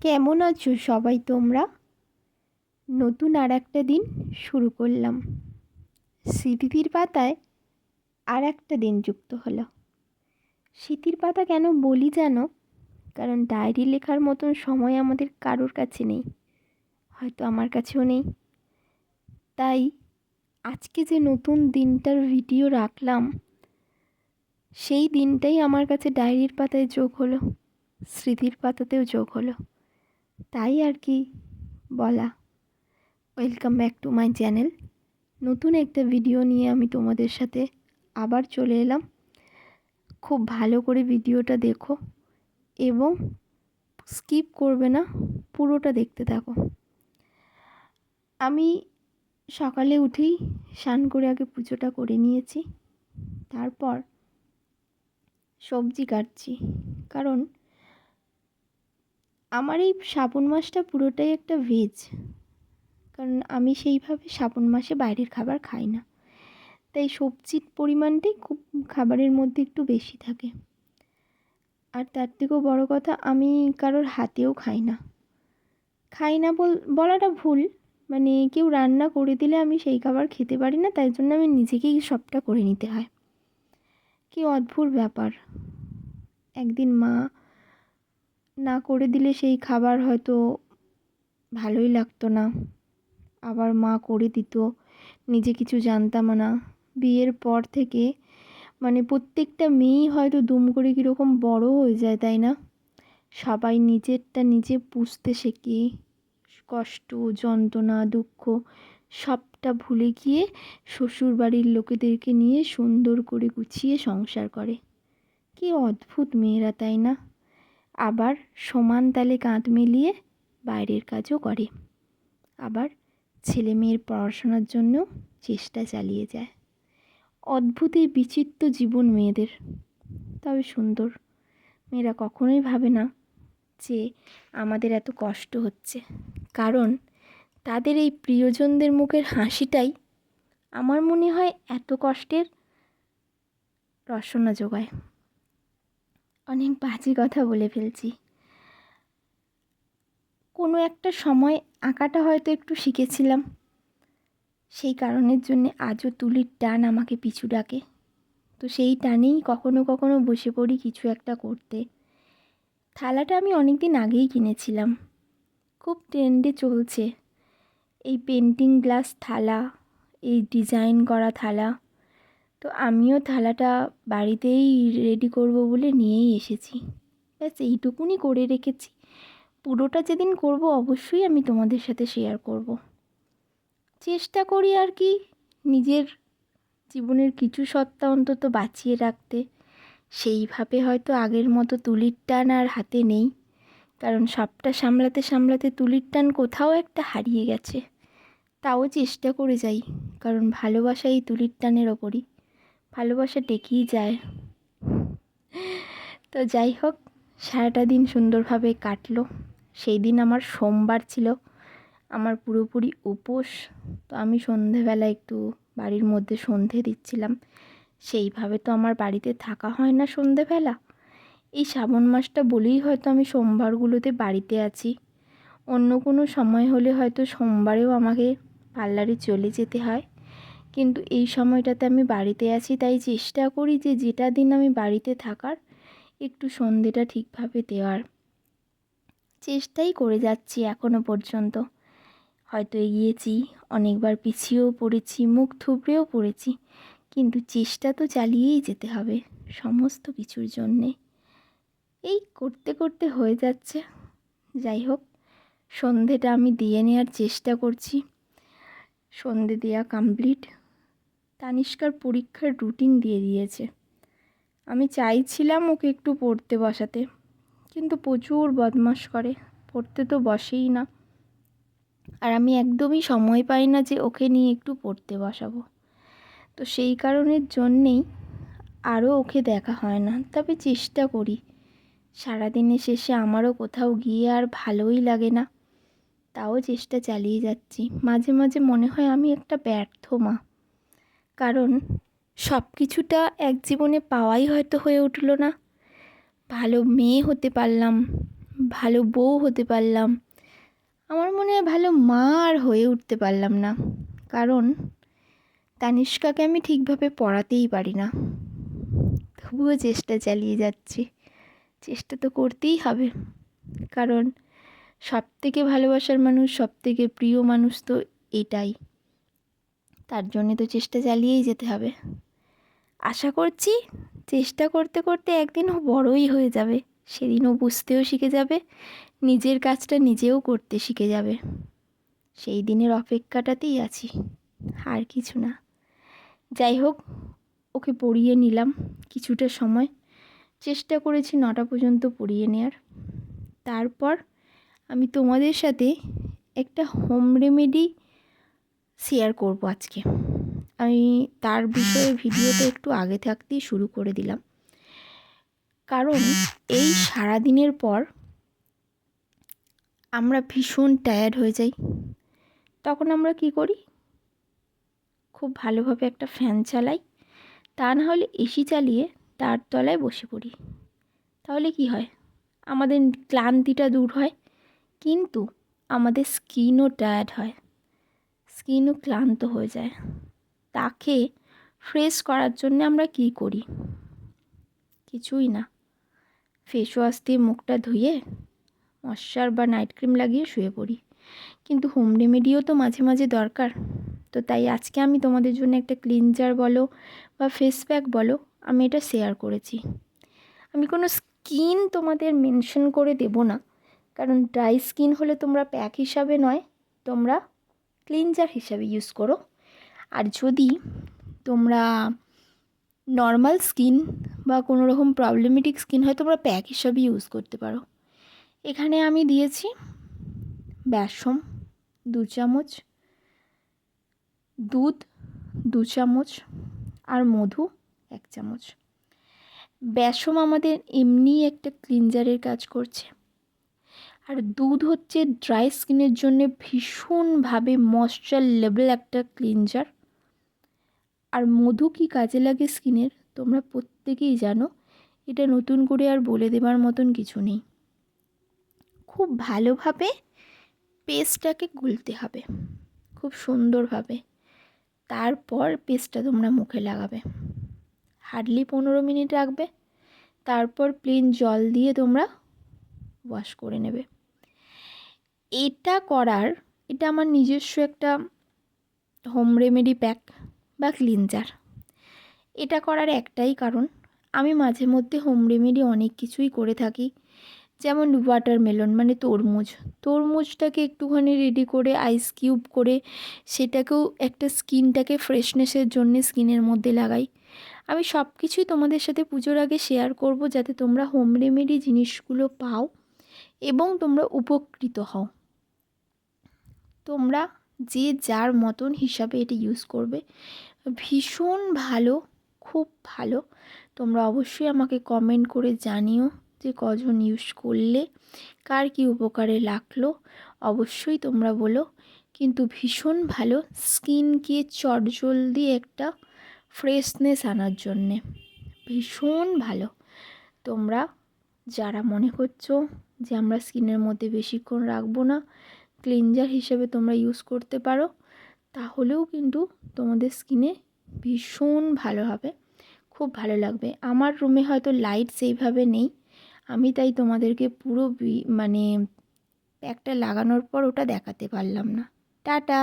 কেমন আছো সবাই তোমরা? নতুন আর একটা দিন শুরু করলাম। স্মৃতির পাতায় আর একটা দিন যুক্ত হলো। স্মৃতির পাতা কেন বলি জানো? কারণ ডায়েরি লেখার মতন সময় আমাদের কারোর কাছে নেই। হয়তো আমার কাছেও নেই। তাই আজকে যে নতুন দিনটার ভিডিও রাখলাম, সেই দিনটাই আমার কাছে ডায়েরির পাতায় যোগ হলো, স্মৃতির পাতাতেও যোগ হলো। তাই আর কি বলা। Welcome back to my channel নতুন একটা ভিডিও নিয়ে আমি তোমাদের সাথে আবার চলে এলাম। খুব ভালো করে ভিডিওটা দেখো এবং স্কিপ করবে না, পুরোটা দেখতে থাকো। আমি সকালে উঠেই স্নান করে আগে পুজোটা করে নিয়েছি, তারপর সবজি কাটছি। কারণ আমার এই শ্রাবণ মাসটা পুরোটাই একটা ভেজ কারণ আমি সেইভাবে শ্রাবণ মাসে বাইরের খাবার খাই না। তাই সবজির পরিমাণটাই খুব খাবারের মধ্যে একটু বেশি থাকে। আর তার থেকেও বড় কথা, আমি কারোর হাতেও খাই না। খাই না বল, বলাটা ভুল মানে কেউ রান্না করে দিলে আমি সেই খাবার খেতে পারি না, তাই জন্য আমি নিজেকেই সবটা করে নিতে হয়। কি অদ্ভুত ব্যাপার। একদিন মা না করে দিলে সেই খাবার হয়তো ভালোই লাগতো না। আবার মা করে দিত। নিজে কিছু জানতাম না। বিয়ের পর থেকে মানে প্রত্যেকটা মেয়েই হয়তো দুম করে কীরকম বড় হয়ে যায়, তাই না? সবাই নিজেরটা নিজে পুষতে শেখে। কষ্ট, যন্ত্রণা, দুঃখ সবটা ভুলে গিয়ে শ্বশুরবাড়ির লোকেদেরকে নিয়ে সুন্দর করে গুছিয়ে সংসার করে। কি অদ্ভুত মেয়েরা, তাই না? আবার সমান তালে কাঁধ মিলিয়ে বাইরের কাজও করে। আবার ছেলে মেয়ের পড়াশোনার জন্য চেষ্টা চালিয়ে যায়। অদ্ভুত এই বিচিত্র জীবন মেয়েদের। তবে সুন্দর। মেয়েরা কখনোই ভাবে না যে আমাদের এত কষ্ট হচ্ছে। কারণ তাদের এই প্রিয়জনদের মুখের হাসিটাই আমার মনে হয় এত কষ্টের রসনা যোগায়। অনেক বাজে কথা বলে ফেলছি। কোনো একটা সময় আঁকাটা হয়তো একটু শিখেছিলাম। সেই কারণের জন্যে আজও তুলির টান আমাকে পিছু ডাকে। তো সেই টানেই কখনো কখনো বসে পড়ি কিছু একটা করতে। থালাটা আমি অনেক দিন আগেই কিনেছিলাম। খুব ট্রেন্ডে চলছে। এই পেন্টিং গ্লাস থালা, এই ডিজাইন করা থালা তো আমিও থালাটা বাড়িতেই রেডি করব বলে নিয়েই এসেছি। ব্যাস, এইটুকুনি করে রেখেছি। পুরোটা যেদিন করব অবশ্যই আমি তোমাদের সাথে শেয়ার করব। চেষ্টা করি আর কি নিজের জীবনের কিছু সত্তা অন্তত বাঁচিয়ে রাখতে। সেইভাবে হয়তো আগের মতো তুলির টান আর হাতে নেই। কারণ সবটা সামলাতে সামলাতে তুলির টান কোথাও একটা হারিয়ে গেছে। তাও চেষ্টা করে যাই, কারণ ভালোবাসা এই তুলির টানের ওপরই। ভালোবাসা টেকেই যায়। তো যাই হোক, সারাটা দিন সুন্দরভাবে কাটলো। সেই দিন আমার সোমবার ছিল, আমার পুরোপুরি উপোস। তো আমি সন্ধেবেলা একটু বাড়ির মধ্যে সন্ধে দিচ্ছিলাম। সেইভাবে তো আমার বাড়িতে থাকা হয় না সন্ধেবেলা। এই শ্রাবণ মাসটা বলেই হয়তো আমি সোমবারগুলোতে বাড়িতে আছি। অন্য কোনো সময় হলে হয়তো সোমবারেও আমাকে পার্লারে চলে যেতে হয়। কিন্তু এই সময়টাতে আমি বাড়িতে আছি, তাই চেষ্টা করি যে যেটা দিন আমি বাড়িতে থাকার, একটু সন্ধেটা ঠিকভাবে দেওয়ার। চেষ্টাই করে যাচ্ছি এখনও পর্যন্ত। হয়তো এগিয়েছি, অনেকবার পিছিয়েও পড়েছি, মুখ থুবড়েও পড়েছি, কিন্তু চেষ্টা তো চালিয়েই যেতে হবে সমস্ত কিছুর জন্যে। এই করতে করতে হয়ে যাচ্ছে। যাই হোক, সন্ধেটা আমি দিয়ে নেওয়ার চেষ্টা করছি। সন্ধে দেওয়া কমপ্লিট তানিষ্কার পরীক্ষার রুটিন দিয়ে দিয়েছে। আমি চাইছিলাম ওকে একটু পড়তে বসাতে, কিন্তু প্রচুর বদমাস করে, পড়তে তো বসেই না। আর আমি একদমই সময় পাই না যে ওকে নিয়ে একটু পড়তে বসাবো। তো সেই কারণের জন্যেই আরও ওকে দেখা হয় না। তবে চেষ্টা করি। সারাদিনের শেষে আমারও কোথাও গিয়ে আর ভালোই লাগে না। তাও চেষ্টা চালিয়ে যাচ্ছি। মাঝে মাঝে মনে হয় আমি একটা ব্যর্থ মা। কারণ সব কিছুটা এক জীবনে পাওয়াই হয়তো হয়ে উঠল না। ভালো মেয়ে হতে পারলাম, ভালো বউ হতে পারলাম, আমার মনে হয় ভালো মা আর হয়ে উঠতে পারলাম না। কারণ তানিষ্কাকে আমি ঠিকভাবে পড়াতেই পারি না। তবুও চেষ্টা চালিয়ে যাচ্ছি, চেষ্টা তো করতেই হবে। কারণ সব থেকে ভালোবাসার মানুষ সব থেকে প্রিয় মানুষ তো এটাই। তার জন্যে তো চেষ্টা চালিয়েই যেতে হবে। আশা করছি চেষ্টা করতে করতে একদিন ও বড়ই হয়ে যাবে। সেদিন ও বুঝতেও শিখে যাবে, নিজের কাজটা নিজেও করতে শিখে যাবে। সেই দিনের অপেক্ষাটাতেই আছি, আর কিছু না। যাই হোক, ওকে পড়িয়ে নিলাম কিছুটা সময়। চেষ্টা করেছি নটা পর্যন্ত পড়িয়ে নেওয়ার তারপর আমি তোমাদের সাথে একটা হোম রেমেডি শেয়ার করব আজকে। আমি তার বিষয়ে ভিডিওটা একটু আগে থাকতেই শুরু করে দিলাম। কারণ এই সারাদিনের পর আমরা ভীষণ টায়ার্ড হয়ে যাই। তখন আমরা কি করি? খুব ভালোভাবে একটা ফ্যান চালাই। তা না হলে এসি চালিয়ে তার তলায় বসে পড়ি। তাহলে কি হয়? আমাদের ক্লান্তিটা দূর হয়, কিন্তু আমাদের স্কিনও টায়ার্ড হয়। স্কিনও ক্লান্ত হয়ে যায়। তাকে ফ্রেশ করার জন্য আমরা কি করি? কিছুই না। ফেস ওয়াশ দিয়ে মুখটা ধুয়ে, ময়শ্চার বা নাইট ক্রিম লাগিয়ে শুয়ে পড়ি। কিন্তু হোম রেমেডিও তো মাঝে মাঝে দরকার। তো তাই আজকে আমি তোমাদের জন্য একটা ক্লিনজার বলো বা ফেস প্যাক বলো, আমি এটা শেয়ার করেছি। আমি কোনো স্কিন তোমাদের মেনশন করে দেব না। কারণ ড্রাই স্কিন হলে তোমরা প্যাক হিসাবে নয়, তোমরা ক্লিনজার হিসাবে ইউজ করো। আর যদি তোমরা নর্মাল স্কিন বা কোনো রকম প্রবলেমেটিক স্কিন হয়, তোমরা প্যাক হিসাবে ইউজ করতে পারো। এখানে আমি দিয়েছি বেসম দু চামচ, দুধ, দু চামচ আর মধু, এক চামচ। বেসম আমাদের এমনি একটা ক্লিনজারের কাজ করছে। আর দুধ হচ্ছে ড্রাই স্কিনের জন্য ভীষণভাবে ময়শ্চার লেভেল একটা ক্লিনজার আর মধু কি কাজে লাগে স্কিনের তোমরা প্রত্যেকেই জানো, এটা নতুন করে আর বলে দেবার মতন কিছু নেই। খুব ভালোভাবে পেস্টটাকে গুলতে হবে, খুব সুন্দরভাবে। তারপর পেস্টটা তোমরা মুখে লাগাবে। হার্ডলি পনেরো মিনিট রাখবে, তারপর প্লেন জল দিয়ে তোমরা ওয়াশ করে নেবে। এটা করার, এটা আমার নিজস্ব একটা হোম রেমেডি প্যাক বা ক্লিনজার এটা করার একটাই কারণ, আমি মাঝে মধ্যে হোম রেমেডি অনেক কিছুই করে থাকি। যেমন ওয়াটারমেলন মানে তরমুজ। তরমুজটাকে একটুখানি রেডি করে আইস কিউব করে, সেটাকেও একটা স্কিনটাকে ফ্রেশনেসের জন্যে স্কিনের মধ্যে লাগাই। আমি সব কিছুই তোমাদের সাথে পুজোর আগে শেয়ার করব, যাতে তোমরা হোম রেমেডি জিনিসগুলো পাও এবং তোমরা উপকৃত হও। তোমরা যে যার মতন হিসাবে এটা ইউজ করবে। ভীষণ ভালো, খুব ভালো। তোমরা অবশ্যই আমাকে কমেন্ট করে জানিও যে কজন ইউজ করলে কার কী উপকারে লাগল। অবশ্যই তোমরা বলো। কিন্তু ভীষণ ভালো স্কিনকে চটজলদি একটা ফ্রেশনেস আনার জন্যে। ভীষণ ভালো। তোমরা যারা মনে করছ যে আমরা স্কিনের মধ্যে বেশিক্ষণ রাখব না ক্লিনজার হিসেবে তোমরা ইউজ করতে পারো, তাহলেও কিন্তু তোমাদের স্কিনে ভীষণ ভালো হবে, খুব ভালো লাগবে। আমার রুমে হয়তো লাইট সেইভাবে নেই, আমি তাই তোমাদেরকে পুরো মানে একটা লাগানোর পর ওটা দেখাতে পারলাম না। টাটা!